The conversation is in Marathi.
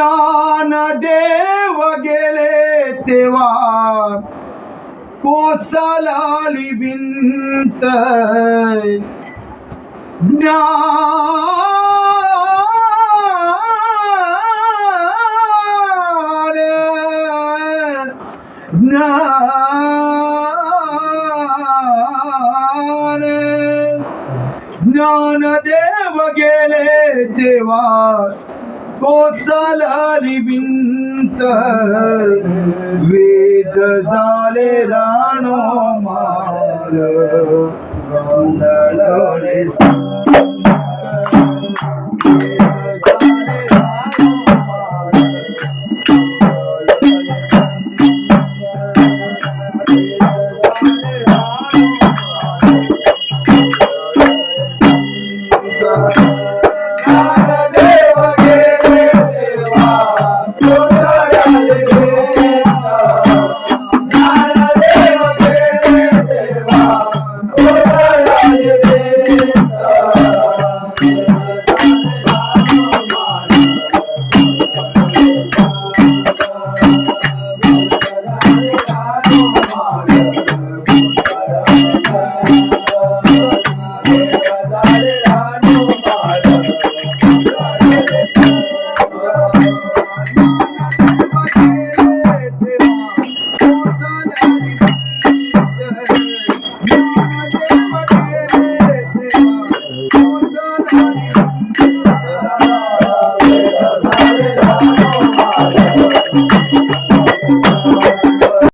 प्राण देव गेले तेव्हा कोसलाली भिंत. ज्ञान ज्ञान ज्ञान देव गेले तेव्हा कोसलाली भिंत वेद झाले राणो माल गोंधळले Yeah.